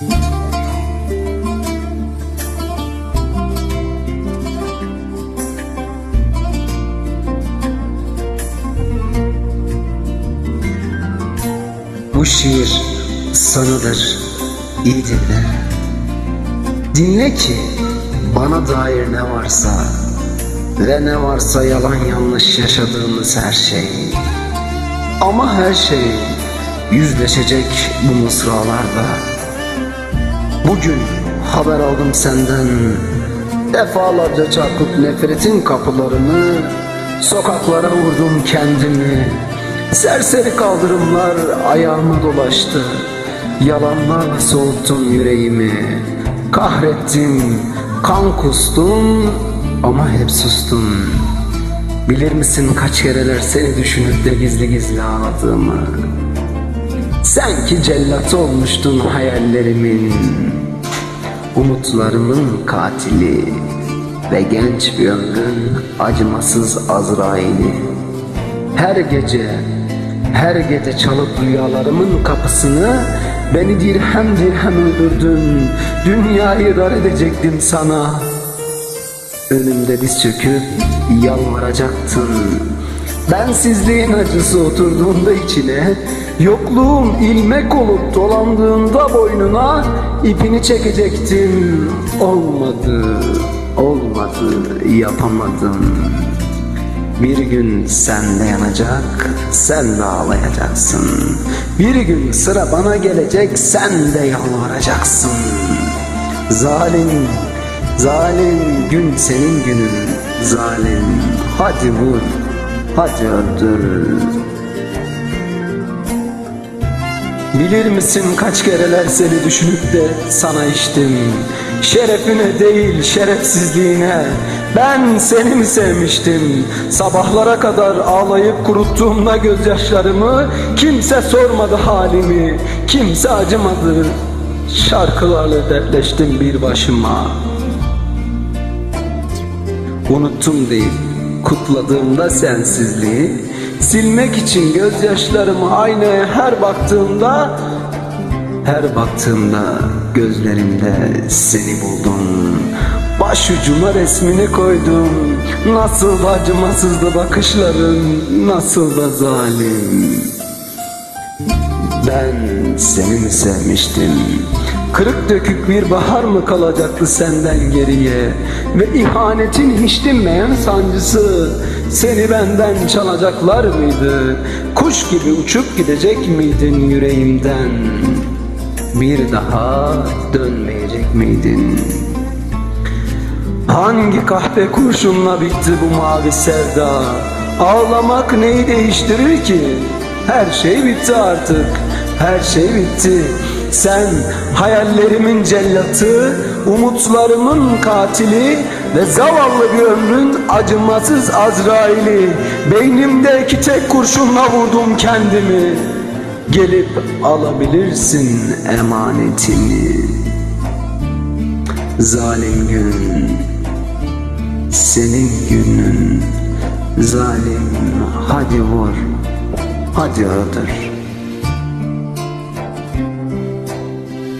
Bu şiir sanıdır, iyi dinle. Dinle ki bana dair ne varsa ve ne varsa yalan yanlış yaşadığımız her şey. Ama her şey yüzleşecek bu mısralarda. Bugün haber aldım senden. Defalarca çarpıp nefretin kapılarını Sokaklara vurdum kendimi. Serseri kaldırımlar ayağıma dolaştı. Yalanlarla soğuttum yüreğimi. Kahrettim, kan kustum ama hep sustum. Bilir misin kaç kereler seni düşünüp de gizli gizli ağladığımı sen ki cellat olmuştun hayallerimin. Umutlarımın katili Ve genç bir ömrün acımasız Azrail'i. Her gece, her gece çalıp rüyalarımın kapısını Beni dirhem dirhem öldürdün. Dünyayı dar edecektim sana. Önümde diz çöküp yalvaracaktın Bensizliğin acısı oturduğunda içine Yokluğum ilmek olup dolandığında boynuna ipini çekecektim. Olmadı, olmadı, yapamadım. Bir gün sen de yanacak, sen de ağlayacaksın. Bir gün sıra bana gelecek, sen de yalvaracaksın. Zalim, zalim gün senin günün. Zalim, hadi vur, hadi öldür Bilir misin kaç kereler seni düşünüp de sana içtim? Şerefine değil şerefsizliğine. Ben seni mi sevmiştim? Sabahlara kadar ağlayıp kuruttuğumda gözyaşlarımı Kimse sormadı halimi. Kimse acımadı. Şarkılarla dertleştim bir başıma. Unuttum değil kutladığımda sensizliği Silmek için gözyaşlarımı aynaya her baktığımda Her baktığımda gözlerimde seni buldum. Başucuma resmini koydum. Nasıl acımasızdı bakışların Nasıl da zalim. Ben seni mi sevmiştim? Kırık dökük bir bahar mı kalacaktı senden geriye? Ve ihanetin hiç dinmeyen sancısı seni benden çalacaklar mıydı? Kuş gibi uçup gidecek miydin yüreğimden? Bir daha dönmeyecek miydin? Hangi kahpe kurşunla bitti bu mavi sevda? Ağlamak neyi değiştirir ki? Her şey bitti artık. Her şey bitti. Sen hayallerimin cellatı, umutlarımın katili ve zavallı bir ömrün acımasız Azrail'i. Beynimdeki tek kurşunla vurdum kendimi. Gelip alabilirsin emanetimi. Zalim gün senin günün Zalim hadi vur Hadi öldür